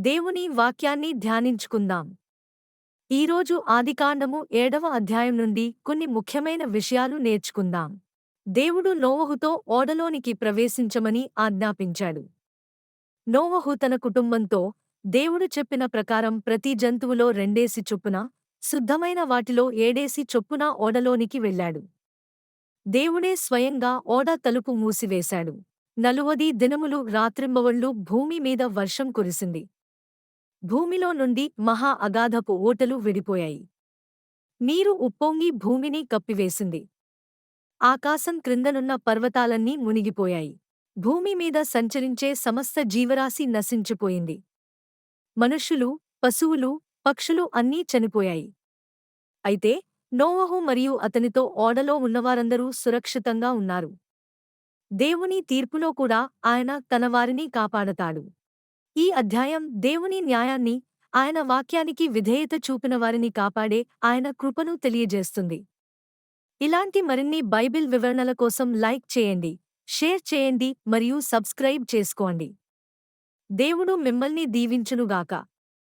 దేవుని వాక్యాన్ని ధ్యానించుకుందాం. ఈరోజు ఆదికాండము ఏడవ అధ్యాయం నుండి కొన్ని ముఖ్యమైన విషయాలు నేర్చుకుందాం. దేవుడు నోవహుతో ఓడలోనికి ప్రవేశించమని ఆజ్ఞాపించాడు. నోవహు తన కుటుంబంతో దేవుడు చెప్పిన ప్రకారం ప్రతి జంతువులో రెండేసి చొప్పున శుద్ధమైన వాటిలో ఏడేసి చొప్పున ఓడలోనికి వెళ్ళాడు. దేవుడే స్వయంగా ఓడ తలుపు మూసివేశాడు. నలువది దినములు రాత్రింబవళ్ళు భూమి మీద వర్షం కురిసింది. భూమిలో నుండి మహా అగాధపు ఓటలు విడిపోయాయి. నీరు ఉప్పొంగి భూమిని కప్పివేసింది. ఆకాశం క్రిందనున్న పర్వతాలన్నీ మునిగిపోయాయి. భూమి మీద సంచరించే సమస్త జీవరాశి నశించిపోయింది. మనుష్యులు పశువులు పక్షులు అన్నీ చనిపోయాయి. అయితే నోవహు మరియు అతనితో ఓడలో ఉన్నవారందరూ సురక్షితంగా ఉన్నారు. దేవుని తీర్పులో కూడా ఆయన తన వారిని కాపాడతాడు. ఈ అధ్యాయం దేవుని న్యాయాన్ని ఆయన వాక్యానికి విధేయత చూపిన వారిని కాపాడే ఆయన కృపను తెలియజేస్తుంది. ఇలాంటి మరిన్ని బైబిల్ వివరణల కోసం లైక్ చేయండి షేర్ చేయండి మరియు సబ్స్క్రైబ్ చేసుకోండి. దేవుడు మిమ్మల్ని దీవించునుగాక.